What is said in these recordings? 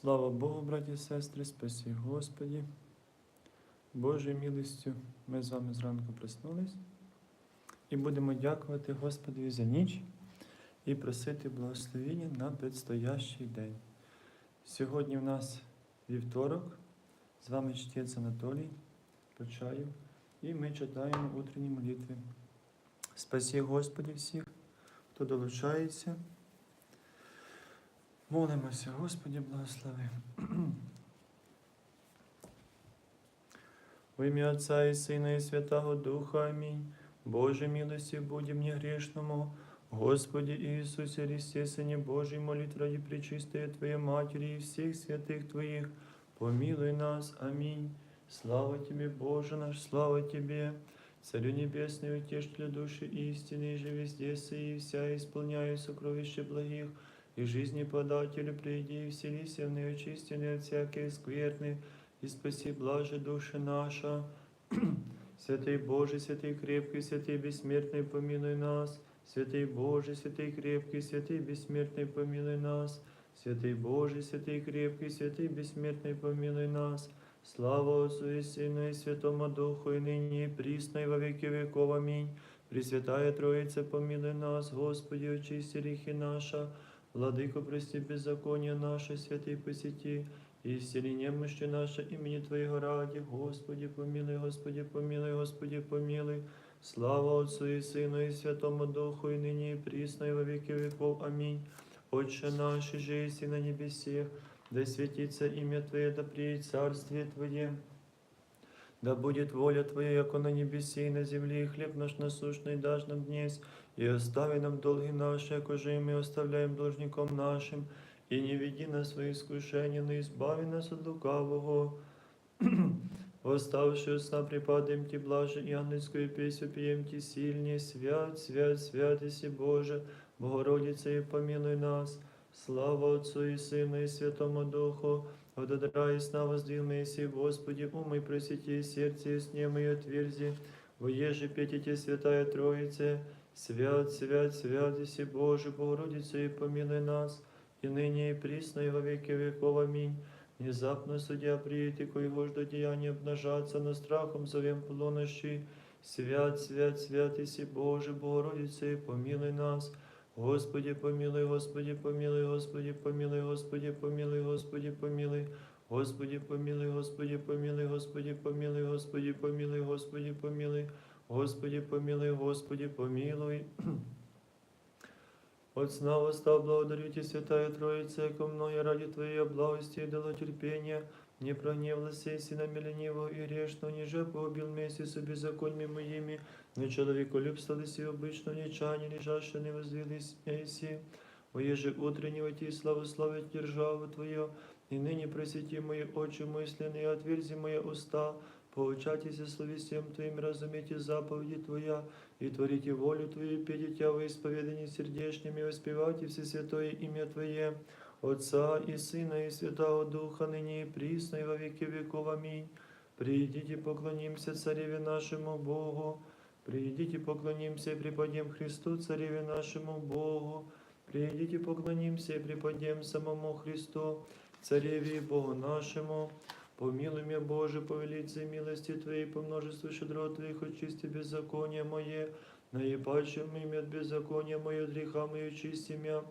Слава Богу, браті і сестри, спасі Господі. Божою милістю ми з вами зранку проснулись і будемо дякувати Господові за ніч і просити благословення на предстоящий день. Сьогодні в нас вівторок, з вами чтець Анатолій Почаєв, і ми читаємо утренні молитви. Спасі Господі всіх, хто долучається. Молимося, Господі, благослови. В ім'я Отця і Сина, і Святого Духа. Амінь. Боже милості, будь мне грешному. Господи Иисусе Христе, Сыне Божий, молит ради пречистая Твоей Матери и всех святых Твоих, помилуй нас. Аминь. Слава Тебе, Боже наш, слава Тебе, Царю Небесный, утешителю души истины, и же везде сии, и вся исполняя сокровища благих, и жизни подателю приди, и вселися в неочистенные от всякой скверны, и спаси блаже души наша. Святый Боже, святый крепкий, святый бессмертный, помилуй нас. Святый Боже, святый крепкий, святый бессмертный, помилуй нас. Святый Боже, святый крепкий, святый бессмертный, помилуй нас. Слава Отцу и Сыну и Святому Духу, и ныне и присно, и во веки веков. Аминь. Пресвятая Троица, помилуй нас, Господи, очисти грехи наша. Владыко, прости беззаконие наше, святый посети, и исцели немощи наше имени Твоего ради. Господи, помилуй, Господи, помилуй, Господи, помилуй. Слава Отцу и Сыну и Святому Духу, и ныне и присно, и во веки веков. Аминь. Отче наш, же есть на небесех, да светится имя Твое, да приедет царствие Твое. Да будет воля Твоя, яко на небесе и на земле, и хлеб наш насущный дашь нам днесь, и остави нам долги наши, яко же и мы оставляем должником нашим, и не веди нас свои искушения, но избави нас от лукавого. Восставши от сна припадаем Ти блаже, и ангельскую песню пьем Ти сильнее, свят, свят, свят, Иси Боже, Богородица, и помилуй нас. Слава Отцу и Сыну и Святому Духу, Вододра и сна воздвигнай Господи, умой просити, сердце и сне мое отверзи, воеже петите, Святая Троице, свят, свят, свят, Иси Боже, Богородица, и помилуй нас, и ныне и присно, и во веки веков. Аминь. Внезапно судья приедет, и коего жду деяния обнажаться, но страхом зовем полунощи. Свят, свят, свят, Иси Боже, Богородица, и помилуй нас. Господи, помилуй, Господи, помилуй, Господи, помилуй, Господи, помилуй, Господи, помилуй. Господи, помилуй, Господи, помилуй, Господи, помилуй, Господи, помилуй, Господи, помилуй. Господи, помилуй, Господи, помилуй. От сна восстав, благодарю Тебя, Святая Троица, яко мною ради Твоей благости и дало терпения, не прогневался и на ленивого и грешного, ниже погубил вместе с беззакониями моими, но человеколюбство лиси обычно нечане, лежаще не возвелись смейся. Воеже утреннего Ти славословить державу Твою, и ныне просвети мои очи мысленные, и отверзи мои уста, поучайтесь словесем Твоим, разумейте заповеди Твоя, и творите волю Твою, пейте Тя во исповедании сердечными, воспевайте все святое имя Твое, Отца и Сына и Святого Духа, ныне и присно, и во веки веков. Аминь. Придите, поклонимся Цареве нашему Богу, Придите, поклонимся и преподем Христу, Цареве нашему Богу. Придите, поклонимся и преподем самому Христу, Цареве и Богу нашему. Помилуй меня, Боже, по велице милости Твоей, по множеству щедрот Твоих, очисти беззаконие мое, наипачем имя от беззакония мое, греха мое, чисти меня,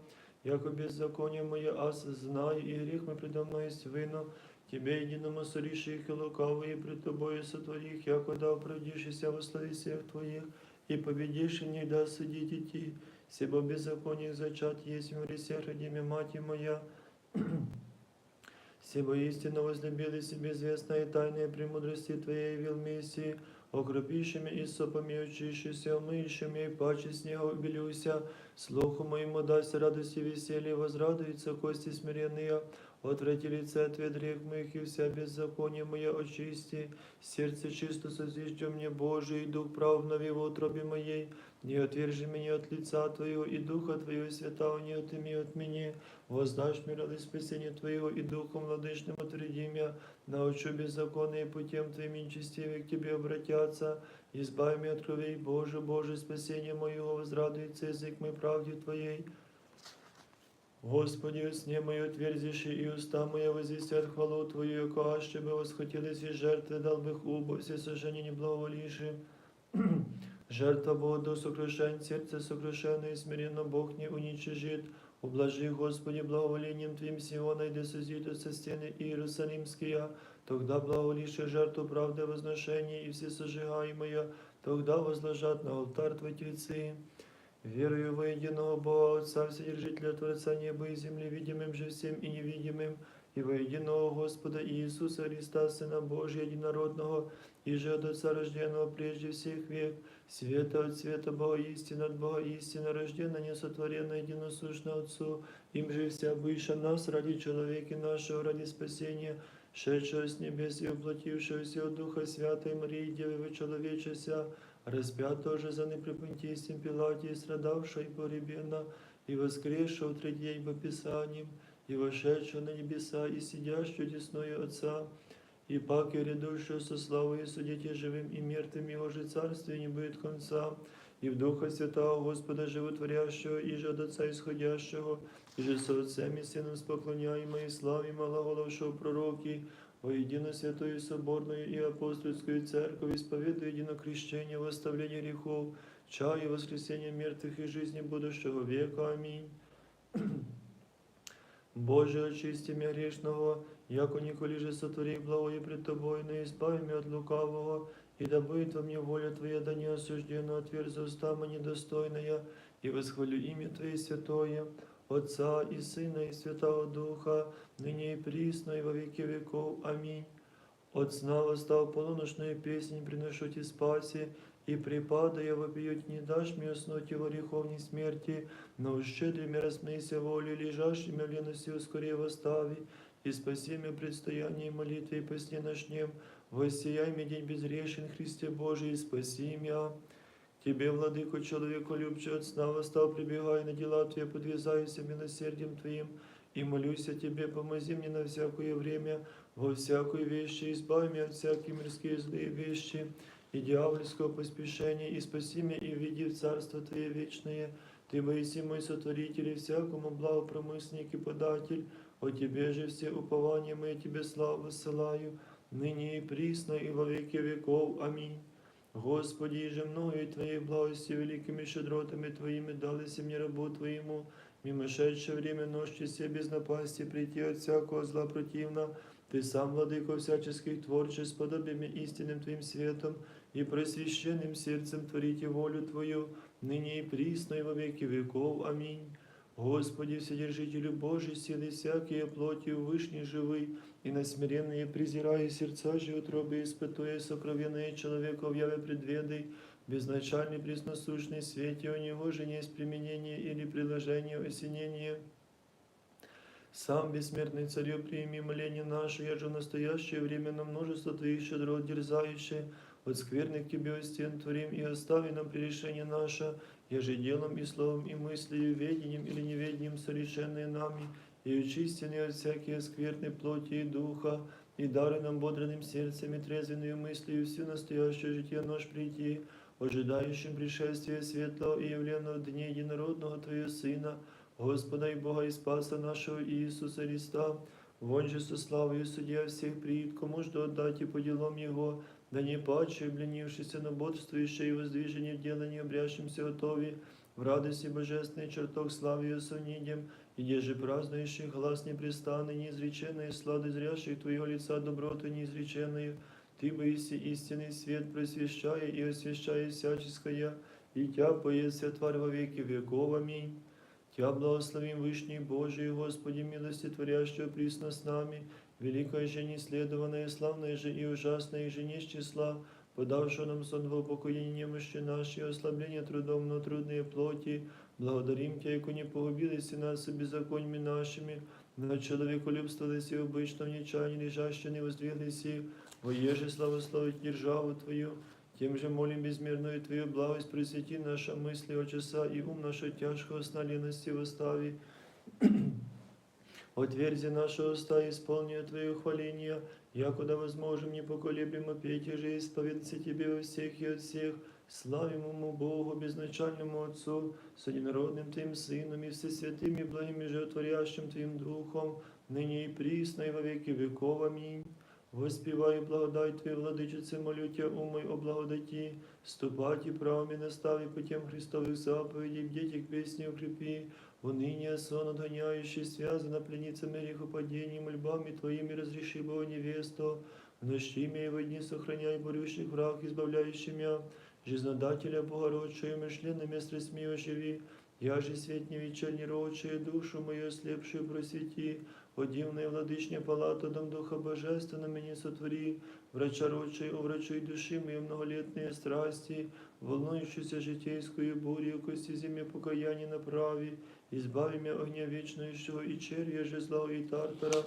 яко беззаконие мое, аз знай, и грех мой предо мной есть вино, Тебе единому сорише их и лукавые пред Тобою сотворих, яко да оправдишься во славе всех Твоих, и победишь, и не да судить идти, себо беззаконие зачат есть в гресе, родиме мать моя, Себо истинно возлюбили себе известные тайные премудрости Твоей явил Мессии, окропившими и сопами очищися, умыющими и паче снега убелюся, слуху моему дасть радость и веселье, возрадуются кости смиренные, отврати лице Твое грех моих и вся беззаконие мое очисти, сердце чисто созиждем мне Божий, и дух прав внови в утробе моей, не отвержи меня от лица Твоего, и Духа Твоего святого не отыми от меня, воздашь мне радость спасения Твоего, и Духом владычным отвреди меня, научу беззаконные путем Твоим нечестивые к Тебе обратятся, избави меня от кровей Боже, Боже, спасение моего, возрадуется язык мой правде Твоей. Господи, усне мое отверзиши, и уста моя возвестят хвалу Твою, яко аще бы восхотелись и жертвы, дал бы хубо, все сожжения не благоволивши. Жертва Бога до сокрушень, сердце сокрушенное и смиренно Бог не уничижит. Ублажи, Господи, благоволением Твоим Сиона, и да созидутся стены Иерусалимские, тогда благоволишь жертву правды возношения и все сожигаемые, тогда возложат на алтарь Твой тельцы. Верую во единого Бога, Отца, Вседержителя Творца неба и земли, видимым же всем и невидимым, и во единого Господа Иисуса Христа, Сына Божия, единородного, и же от Отца рожденного прежде всех век, света от света Бога истина, от Бога истина, рождена, несотворенна, единосущна Отцу, им же вся выше нас, ради человека нашего, ради спасения, шедшего с небес и воплотившегося от Духа Святой Марии, Девы человечеся, распятого же за непрепонтийством Пилате, страдавшего и погребена, и воскресшего в третий день по Писаниям, и вошедшего на небеса, и сидящего десною Отца, и пак и грядущего со славой судите живым и мертвым, его же царствие не будет конца, и в Духа Святого Господа Животворящего, и же от Отца исходящего, и же со Отцем и Сыном споклоняемой, и славе малоголовшего пророки, во едино святую соборную и апостольскую церковь, исповедую едино крещение, восставление грехов, чаю воскресения мертвых и жизни будущего века. Аминь. Боже, очисти меня грешного, яко николи же сотвори благое пред Тобой, но избави меня от лукавого, и да будет во мне воля Твоя, да не осуждена, отверзи уста мои недостойная, и восхвалю имя Твое святое, Отца и Сына и Святого Духа, ныне и присно, и во веки веков. Аминь. От сна восстав полуношную песнь, приношу Ти спаси, и припадая вопиют, не дашь мне уснуть во греховней смерти, но щедрыми рассмейся волю, лежащими в лености ускорее восстави, и спаси меня предстояние молитвы и посне ночнем, воссияй мне день безгрешен, Христе Божий, и спаси меня. Тебе, владыко, человеку любче от сна восстал, прибегай на дела Твои, подвязайся милосердием Твоим, и молюсь о Тебе, помози мне на всякое время, во всякой вещи, избави меня от всякие мирские злые вещи, и дьявольского поспешения, и спаси меня, и введи в Царство Твое вечное. Ты, Моисей, мой сотворитель, и всякому благопромысник и податель, о Тебе же все упования мои Тебе славу ссылаю, ныне и присно, и во веки веков. Аминь. Господи, и же мною и Твоей благости великими щедротами Твоими дались мне рабу Твоему, мимошедшее время ночи все без напасти прийти от всякого зла противно, Ты сам, владыко всяческих творчеств, подобиями истинным Твоим светом и просвященным сердцем творите волю Твою, ныне и присно, и во веки веков. Аминь. Господи, Вседержителю Божий, силы всякие плоти вышний живый, и на смиренные презирая сердца же утробы, испытуя сокровенные человека в яве предведой, безначальный пресносущный свете, у него же не есть применение или приложение осенения. Сам бессмертный царю, прими моление наше, я же в настоящее время на множество Твоих щедрот дерзающее, от скверных Тебе стен творим и остави нам прегрешение наше, еже делом и словом и мыслью, ведением или неведением совершенные нами, и очистенные от всякие скверной плоти и духа, и дары нам бодренным сердцем и трезвенную мыслью всю настоящее житие наш прийти, ожидающим пришествия светлого и явленного дня единородного Твоего Сына, Господа и Бога и Спаса нашего Иисуса Христа, вон же со славою судья всех приит, кому ж отдать и по делам Его, да не паче, обленившийся, но бодрствующий и воздвижение в делании, обрящимся готови, в радости божественной чертог славы и сонидем, и еже празднующих глаз непрестанный, неизреченный, сладость зрящих Твоего лица доброту неизреченную, Ты боиси истинный свет, просвещая и освящая всяческое, и Тя поесть тварь во веки веков. Аминь. Тя благословим Вышний Божий, Господи, милости творящего присно с нами, великая же неследованная, славная же и ужасная же не с числа, подавшего нам сон в упокоение немощи нашей, ослабление трудом, но трудные плоти, благодарим Тя, яко не погубились нас и беззакониями нашими, но человеколюбствовались и обычно в нечаянии лежаще не воздвиглись и воеже славословить державу Твою, тем же молим безмерную Твою благость, просвети наша мысли, о часа и ум наша тяжкого сна лености восстави. Отверзи наши уста, исполни Твое хваление, якуда возможем непоколебимо петь и же исповедаться Тебе во всех и от всех, Славимому Богу, безначальному Отцу, с одинородным Твоим Сыном и всесвятым и благим и животворящим Твоим Духом, ныне и присно и во веки веков. Аминь. Воспіваю благодать Твою, владичице, молю Тя, умой о благодати, ступати правами настави путем Христовых заповедей, бдеть к песне укрепи, уныние сон отгоняющий, связано пленницами грехопадений, мольбами Твоими разреши, Бога невесту, в ночи и во дни сохраняй борющих враг, избавляющий меня, жизнодателя Богородчую, мышленными страстьми оживи, я же свет не вечерний рочая, душу мою ослепшую просвети, о дивная владычня палата, дом Духа Божественного меня сотвори, врача рочей, уврачуй души мои многолетные страсти, волнующуюся житейскую бурю, кости земле покаяние направи, избави меня огня вечного и червя же зла и тартара,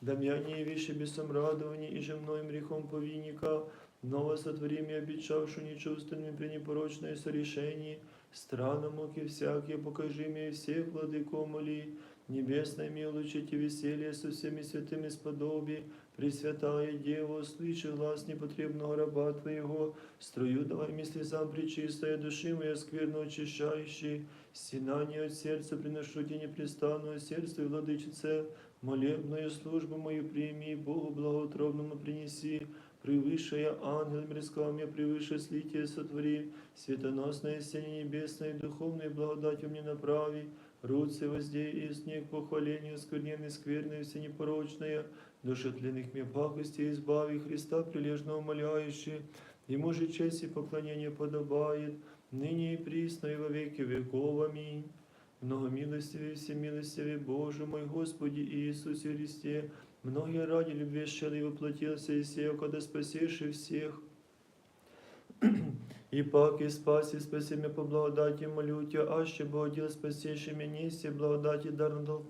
да меня не вещи бесом радования и же мною грехом повинника, Ново сотвори мне обещавшу нечувственными при непорочное сорешении, странно муки всякие, покажи мне всех владыко моли, небесной милучите веселье со всеми святыми сподоби, Пресвятая Дева, услыши глаз непотребного раба Твоего, струю давай мне слезам причистая, души моя скверно очищающий, стенание от сердца приношу тебе непрестанное сердце, владычице, молебную службу мою прими, Богу благоутробному принеси, превыше ангел мирского мне превыше слитие сотвори, светоносное сене небесное, духовной благодатью мне направи, руцы воздей и снег похвалению, скверненной, скверной, все непорочное, душетленных мне пакости избави, Христа прилежно умоляющий, Ему же честь и поклонение подобает, ныне и присно и во веки веков. Аминь. Многомилостивый, всемилостивый Боже мой Господи Иисусе Христе, многие ради любви щели воплотился и сеял, когда спасешь и всех. И пак и спаси, спаси меня по благодати, молю Тебя, аще Богодил, спасеши меня, все благодати дарно дал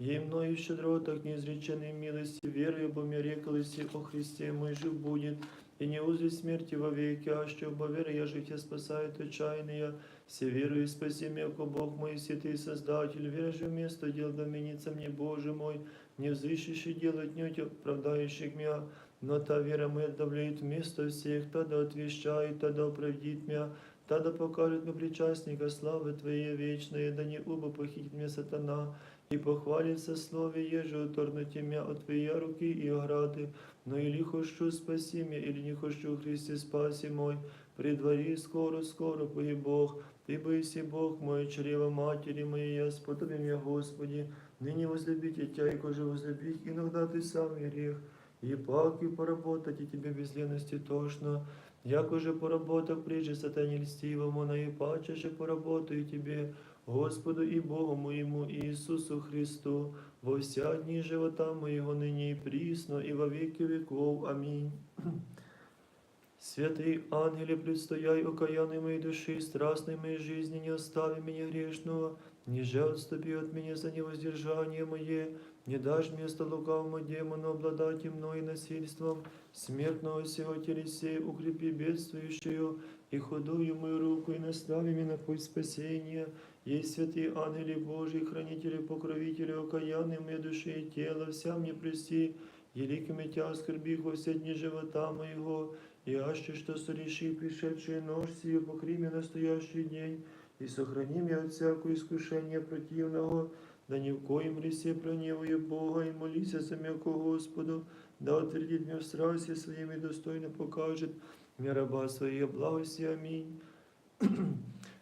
паче, ей мною щедро, так неизреченной милости, верою, бо мне рекалось о Христе мой жив будет, и не узри смерти во веки, аще оба веры я житие спасает отчаянные, все верую, спаси меня, ко Бог мой, святый Создатель, вера же вместо дел доменится мне, Боже мой, не взыщущий делать не оправдающих меня, но та вера моя давляет вместо всех, тогда отвещает, тогда оправдит меня, тогда покажет мне причастника славы Твоей вечной, да не убо похитит меня сатана, и похвалится слове еже уторнуть меня от Твоей руки и ограды, но или хочу спаси меня, или не хочу, Христе, спаси мой, предвари скоро, скоро, пой Бог, Ты бойся, Бог мой, чрево матери моей, я сподоби меня, Господи, ныне возлюбите Тя, и коже возлюбить, иногда Ты сам грех, и пак и поработать, и Тебе без лености тошно, Як уже поработав прежде сатане льстивому, на и паче же поработаю Тебе, Господу и Богу моему Иисусу Христу, во вся дни живота моего ныне и присно, и во веки веков. Аминь. Святый ангеле, предстояй окаянной моей души, страстной моей жизни, не остави меня грешного, ниже отступи от меня за невоздержание мое, не дашь место лукавому демону обладать и мной насильством, смертного сего телесей укрепи бедствующую и худую мою руку, и настави меня на путь спасения. Есть святые ангели Божьи, хранители, покровители, окаянные моей души и тела, вся мне прости, великими тя скорби во все дни живота моего, и аще что сореши пришедшие нож сию, покри настоящий день, и сохрани меня от всякого искушения противного, да ни в коем гресе проневую Бога, и молися за меня Господу, да утвердит меня в страсти своими достойно покажет, мне раба своей благости. Аминь.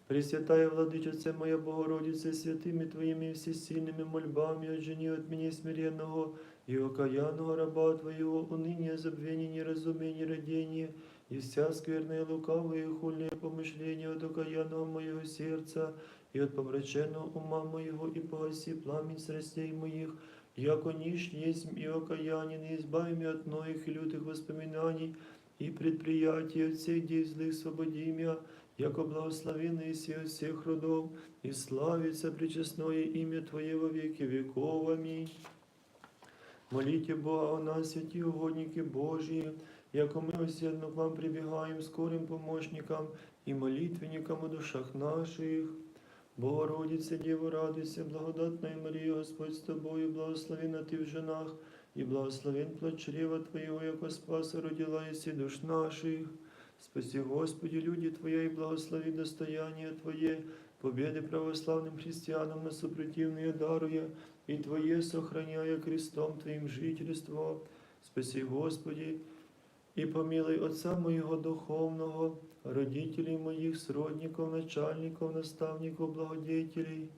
Пресвятая Владычице моя Богородице, святыми Твоими всесильными мольбами отжени от меня смиренного и окаянного раба Твоего, уныние, забвение, неразумение, родение, и вся скверная, лукавая и хульные помышления от окаянного моего сердца, и от помраченного ума моего, и погаси пламень страстей моих, яко ниш есть и окаянин, и избави меня от многих и лютых воспоминаний, и предприятий от всех дей злых свободи меня, яко благословенный си от родов, и славится пречестное имя Твое во веки веков. Аминь. Молите Бога о нас, святі угодники Божії, яко ми усердно к вам прибігаємо скорим помощникам і молитвенникам у душах наших. Богородице, Діво, радуйся, благодатная Марія, Господь з тобою, благословена ти в женах, і благословен плод Твоєго, яко спаса родила єси душ наших. Спаси, Господи, люди Твоя, и благослови достояние Твое, победы православным христианам на супротивные даруя, и Твое сохраняя крестом Твоим жительство. Спаси, Господи, и помилуй Отца моего духовного, родителей моих, сродников, начальников, наставников, благодетелей.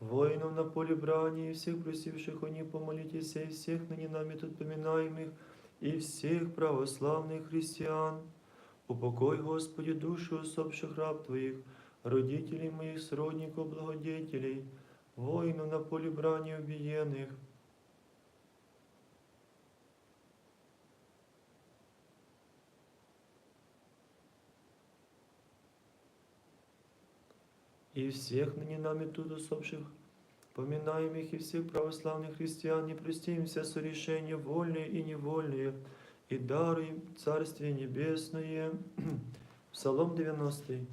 Воинов на поле брани и всех просивших о них помолитесь, и всех ныне нами тут поминаемых, и всех православных христиан. Упокой, Господи, души усопших раб Твоих, родителей моих, сродников, благодетелей, воинов на поле брани убиенных. И всех ныне нами тут усопших, поминаемых и всех православных христиан, не простим все сорешения вольные и невольные, и даруем Царствие Небесное. Псалом 90.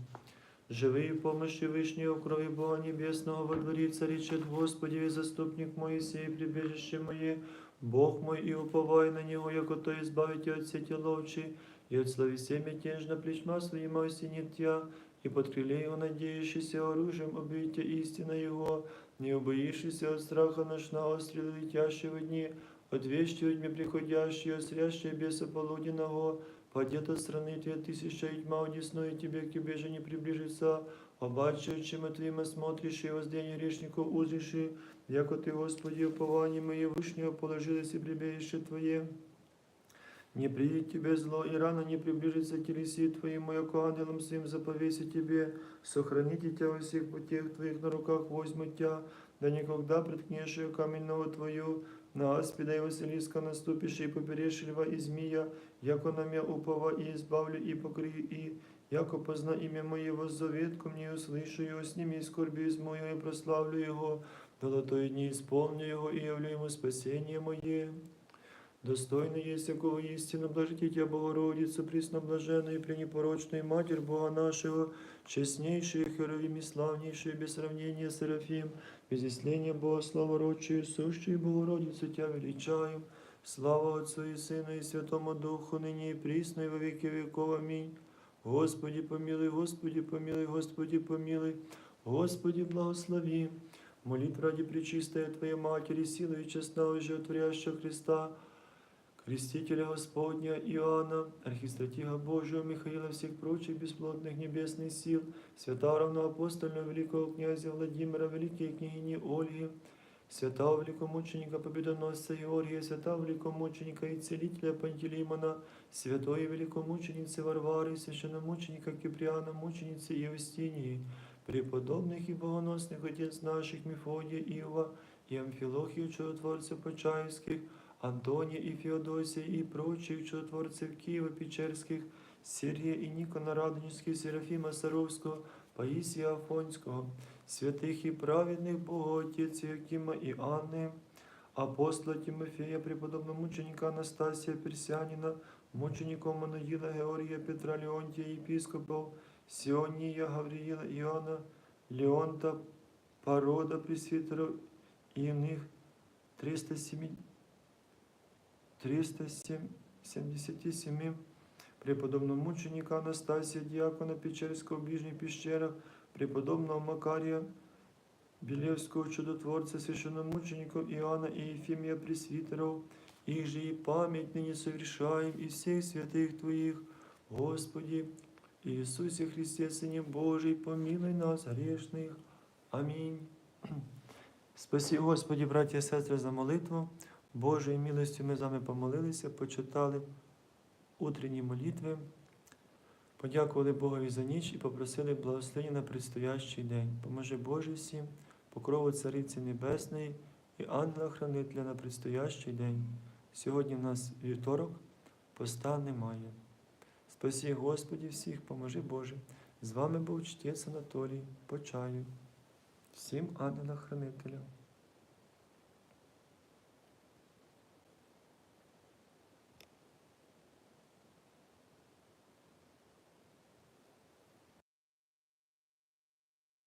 Живи в помощи Вышнего в крови Бога Небесного во дворе царичет Господи, и заступник Моисей, прибежище мое, Бог мой, и уповай на Него, яко то избавите от сети ловчи, и от слави семя тяжно плечма своима осенит тя, и под крыле Его надеющийся оружием убейте истина Его, не убоившийся от страха ночного острела летящего дни, от вещи тьме приходящие, осрящие беса полуденного, падет от страны твоя тысяча и тьма одесную тебе, к тебе же не приближится, обаче, чем от твоим смотришь и воздение грешников узришь, яко ты, Господи, упование мое вышнего положилось и прибежище Твое. Не придет тебе зло, и рано не приближится телеси Твоему, яко ангелом своим заповеси тебе, сохраните тебя во всех путях Твоих на руках возьмут тебя, да никогда приткнешь ее каменного Твою, на аспида и Василиска наступишь, и поперешь льва и змея, яко на меня упова и избавлю, и покрию, и яко позна имя Моего заветку мне услышу его, сними скорби из мою, и прославлю его, долотой дни исполню его, и явлю ему спасение мое. Достойно есть якого истинно блажите Тебя, Богородицу, пресноблаженную и пренепорочную Матерь Бога нашего, честнейшую, херовим и славнейшую, без сравнения Серафим, без исления Бога, слава рочию, сущую Богородицу Тебя величаем. Слава Отцу и Сыну и Святому Духу, ныне и присно, и во веки веков. Аминь. Господи помилуй, Господи помилуй, Господи помилуй, Господи благослови. Молитва ради Пречистая Твоей Матери, силой и честного животворящего Христа, Крестителя Господня Иоанна, архистратига Божьего Михаила, всех прочих бесплотных небесных сил, святого равноапостольного великого князя Владимира, великой княгини Ольги, святого великомученика Победоносца Георгия, святого великомученика и целителя Пантелеймона, святой великомученицы Варвары, священномученика Киприана, мученицы Евстинии, преподобных и богоносных отец наших Мефодия Иова и Амфилохию, чудотворцев Почаевских, Антония и Феодосия и прочих чудотворцев Киева-Печерских, Сергия и Никона Радонежских, Серафима Саровского, Паисия Афонського, святых и праведных Богоотець Якима и Анны, апостола Тимофея, преподобного мученика Анастасия Персянина, мучеников Манаїла Георгія Петра Леонтія, єпископов Сионія Гавриїла Іоанна, Леонта, Парода, пресвітерів і в них 307 377 преподобного мученика Анастасия, диакона Печерского в ближних пещерах, преподобного Макария, Белевского чудотворца, священномучеников Иоанна и Ефимия пресвитеров, их же и память ныне совершаем, и всех святых Твоих, Господи, Иисусе Христе, Сыне Божий, помилуй нас, грешных. Аминь. Спаси, Господи, браті і сестри, за молитву. Божою милостю ми з вами помолилися, почитали утренні молитви, подякували Богові за ніч і попросили благословення на предстоящий день. Поможи Боже всім, покрову Цариці Небесної і ангела-хранителя на предстоящий день. Сьогодні в нас вівторок, поста немає. Спасі Господі всіх, поможи Боже. З вами був чтець Анатолій, по чаю. Всім ангела-хранителя.